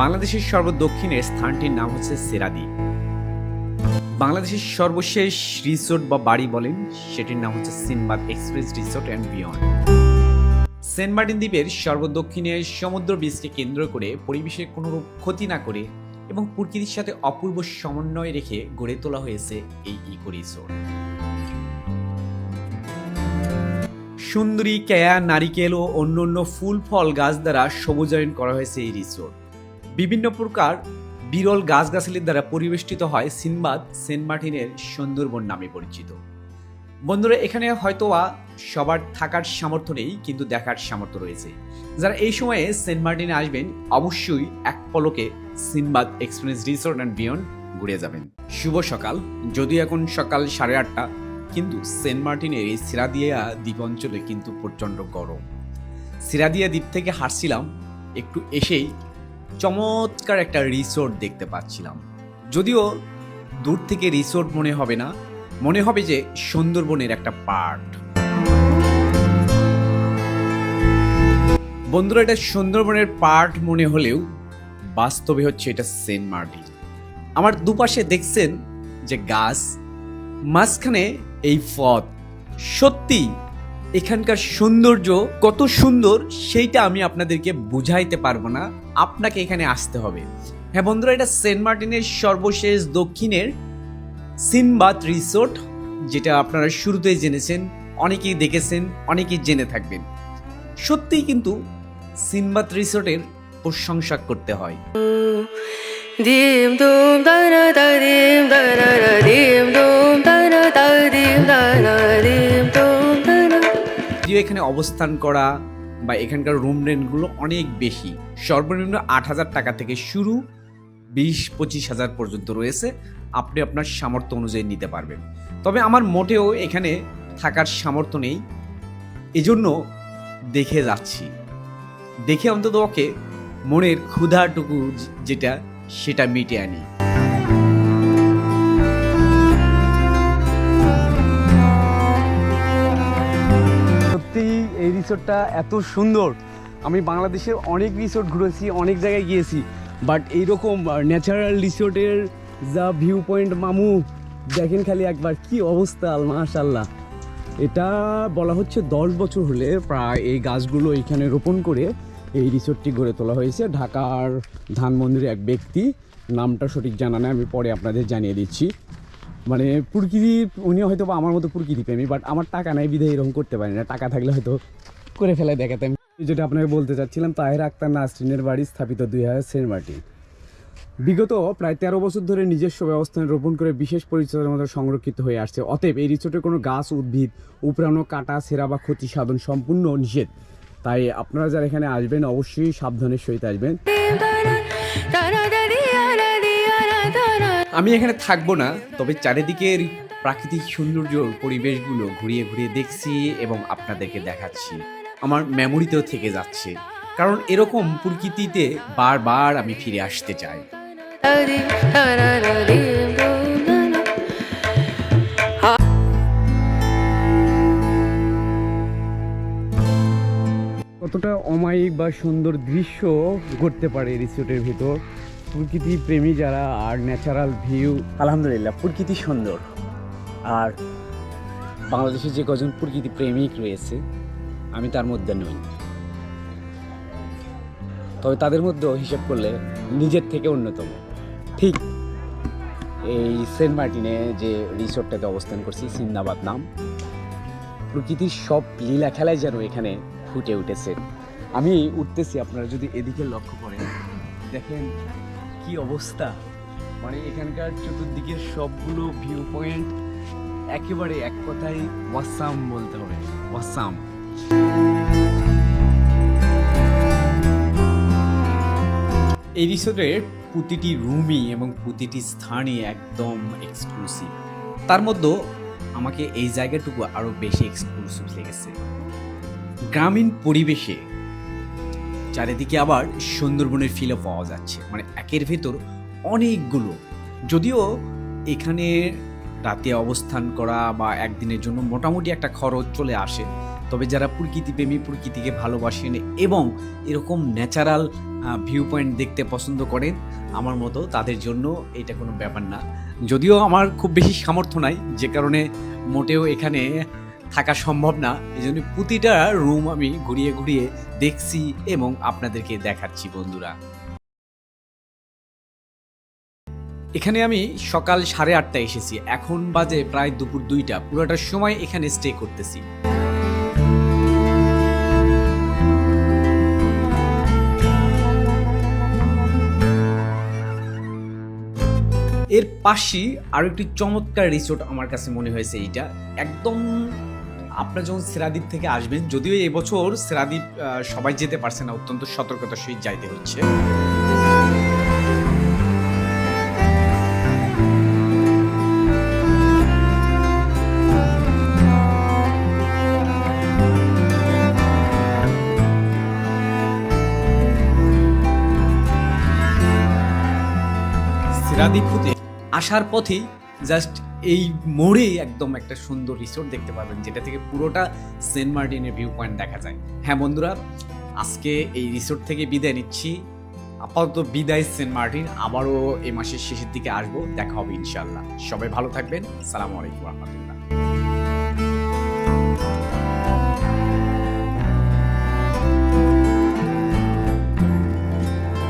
বাংলাদেশের সর্বদক্ষিণের স্থানটির নাম হচ্ছে সেরাদি বাংলাদেশের সর্বশেষ রিসোর্ট বা বাড়ি বলেন, সেটির নাম হচ্ছে Sinbad express resort and beyond. Saint Martin দ্বীপের সর্বদক্ষিণে সমুদ্র বীজকে কেন্দ্র করে পরিবেশের কোনোরূপ ক্ষতি না করে এবং প্রকৃতির সাথে অপূর্ব সমন্বয় রেখে গড়ে তোলা হয়েছে এই ইকো রিসোর্ট। সুন্দরী, কেয়া, নারিকেল ও অন্যান্য ফুল, ফল গাছ দ্বারা সবুজায়ন করা হয়েছে এই রিসোর্ট। বিভিন্ন প্রকার বিরল গাছগাছালির দ্বারা পরিবেষ্টিত হয় সিনবাদ সেন্ট মার্টিনের সুন্দরবন নামে পরিচিত। বন্ধুরা, এখানে হয়তোবা সবার থাকার সামর্থ্য নেই, কিন্তু দেখার সামর্থ্য রয়েছে। যারা এই সময়ে সেন্ট মার্টিনে আসবেন, অবশ্যই এক পলকে Sinbad experience resort and beyond ঘুরে যাবেন। শুভ সকাল, যদিও এখন সকাল সাড়ে আটটা, কিন্তু সেন্ট মার্টিনের এই সিরাদিয়া দ্বীপ অঞ্চলে কিন্তু প্রচণ্ড গরম। সিরাদিয়া দ্বীপ থেকে হাঁটছিলাম, একটু এসেই চমৎকার একটা রিসোর্ট দেখতে পাচ্ছিলাম। যদিও দূর থেকে রিসোর্ট মনে হবে না, মনে হবে যে সুন্দরবনের একটা পার্ট বন্ধুরা, এটা সুন্দরবনের পার্ট মনে হলেও বাস্তবে হচ্ছে এটা সেন্ট মার্টিন। আমার দুপাশে দেখছেন যে গাছ, মাঝখানে এই পথ। সত্যি এখানকার সৌন্দর্য কত সুন্দর সেইটা আমি আপনাদেরকে বুঝাইতে পারব না। আপনাকে এখানে আসতে হবে। হ্যাঁ বন্ধুরা, এটা সেন্ট মার্টিনের সর্বশেষ দক্ষিণের সিনবাত রিসোর্ট, যেটা আপনারা শুরুতেই জেনেছেন, অনেকেই দেখেছেন, অনেকেই জেনে থাকবেন। সত্যিই কিন্তু সিনবাত রিসোর্টের প্রশংসা করতে হয়। dim dum da na da যদিও এখানে অবস্থান করা বা এখানকার রুম রেন্টগুলো অনেক বেশি, সর্বনিম্ন আট হাজার টাকা থেকে শুরু বিশ, পঁচিশ হাজার পর্যন্ত রয়েছে, আপনি আপনার সামর্থ্য অনুযায়ী নিতে পারবেন। তবে আমার মোটেও এখানে থাকার সামর্থ্য নেই, এজন্য দেখে যাচ্ছি। দেখে অন্তত ওকে মনের ক্ষুধাটুকু যেটা, সেটা মিটে আনি। এই রিসোর্টটা এত সুন্দর। আমি বাংলাদেশের অনেক রিসোর্ট ঘুরেছি, অনেক জায়গায় গিয়েছি। বাট এইরকম ন্যাচারাল রিসোর্টের যা ভিউ পয়েন্ট মামু, দেখেন খালি একবার কি অবস্থা মাশাল্লাহ এটা বলা হচ্ছে দশ বছর হলে প্রায় এই গাছগুলো এখানে রোপণ করে এই রিসোর্টটি গড়ে তোলা হয়েছে। ঢাকার ধানমন্দির এক ব্যক্তি, নামটা সঠিক জানা নেই, আমি পরে আপনাদের জানিয়ে দিচ্ছি। মানে প্রকৃতি উনি হয়তো বা আমার মতো প্রকৃতি প্রেমী বাট আমার টাকা নাই বিধে এরকম করতে পারি না। টাকা থাকলে হয়তো করে ফেলে দেখাতাম। যেটা আপনাকে বলতে চাচ্ছিলাম, তাহের আক্তার নাসরিনের বাড়ি স্থাপিত দুই হাজার সেন্ট বিগত প্রায় তেরো বছর ধরে নিজস্ব ব্যবস্থানে রোপণ করে বিশেষ পরিচয়ের মধ্যে সংরক্ষিত হয়ে আসছে। অতএব এই রিসোর্টের কোনো গাছ, উদ্ভিদ, উপরানো কাটা, সেরা বা ক্ষতি সাধন সম্পূর্ণ নিষেধ। তাই আপনারা যারা এখানে আসবেন, অবশ্যই সাবধানের সহিত আসবেন। আমি এখানে থাকব না, তবে চারিদিকের প্রাকৃতিক সৌন্দর্য পরিবেশগুলো ঘুরিয়ে ঘুরিয়ে দেখছি এবং আপনাদেরকে দেখাচ্ছি। আমার মেমোরিতেও থেকে যাচ্ছে। কারণ এরকম প্রকৃতিতে বারবার আমি ফিরে আসতে চাই। কতটা অমায়িক বা সুন্দর দৃশ্য ঘটতে পারে রিসোর্টের ভিতর? প্রকৃতি প্রেমী যারা, আর ন্যাচারাল ভিউ আলহামদুলিল্লাহ, প্রকৃতি সুন্দর। আর বাংলাদেশে যে কজন প্রকৃতি প্রেমিক রয়েছে, আমি তার মধ্যে নই। তবে তাদের মধ্যেও হিসেব করলে নিজের থেকে অন্যতম। ঠিক এই সেন্ট মার্টিনে যে রিসোর্টটাতে অবস্থান করছি, সিন্দাবাদ নাম। প্রকৃতির সব লীলা খেলায় যেন এখানে ফুটে উঠেছে। আমি উঠতেছি, আপনারা যদি এদিকে লক্ষ্য করেন, দেখেন কি অবস্থা? মানে এখানকার চতুর্দিকের সবগুলো ভিউ পয়েন্ট একেবারে এক কথায় ওয়াসাম বলতে হবে। ওয়াসাম। এই রিসোর্টের প্রতিটি রুমই এবং প্রতিটি স্থানই একদম এক্সক্লুসিভ তার মধ্যে আমাকে এই জায়গাটুকু আরও বেশি এক্সক্লুসিভ লেগেছে। গ্রামীণ পরিবেশে চারিদিকে আবার সুন্দরবনের ফিলও পাওয়া যাচ্ছে। মানে একের ভেতর অনেকগুলো। যদিও এখানে রাতে অবস্থান করা বা একদিনের জন্য মোটামুটি একটা খরচ চলে আসে, তবে যারা প্রকৃতিপ্রেমী, প্রকৃতিকে ভালোবাসেন এবং এরকম ন্যাচারাল ভিউ পয়েন্ট দেখতে পছন্দ করেন, আমার মতো তাদের জন্য এটা কোনো ব্যাপার না। যদিও আমার খুব বেশি সামর্থ্য নাই, যে কারণে মোটেও এখানে থাকা সম্ভব না এই জন্য প্রতিটা রুম আমি ঘুরিয়ে ঘুরিয়ে দেখছি এবং আপনাদেরকে দেখাচ্ছি বন্ধুরা। এখানে আমি সকাল সাড়ে আটটায় এসেছি, এখন বাজে প্রায় দুপুর দুইটা পুরোটার সময় এখানে স্টে করতেছি। এর পাশেই আরও একটি চমৎকার রিসোর্ট আমার কাছে মনে হয়েছে এইটা, একদম আপনার যখন সেরাদ্বীপ থেকে আসবেন, যদিও এবছর সেরাদ্বীপ সবাই যেতে পারছে না, অত্যন্ত সতর্কতার সহিত যাইতে হচ্ছে। সিরাদিপুতে আসার পথেই জাস্ট এই মোড়ে একদম একটা সুন্দর রিসোর্ট দেখতে পাবেন, যেটা থেকে পুরোটা সেন্ট মার্টিনের ভিউ পয়েন্ট দেখা যায়। হ্যাঁ বন্ধুরা, আজকে এই রিসোর্ট থেকে বিদায় নিচ্ছি। আপাতত বিদায় সেন্ট মার্টিন, আবারও এই মাসের শেষের দিকে আসব, দেখা হবে ইনশাল্লাহ সবাই ভালো থাকবেন। সালামু আলাইকুম রহমতুল্লাহ।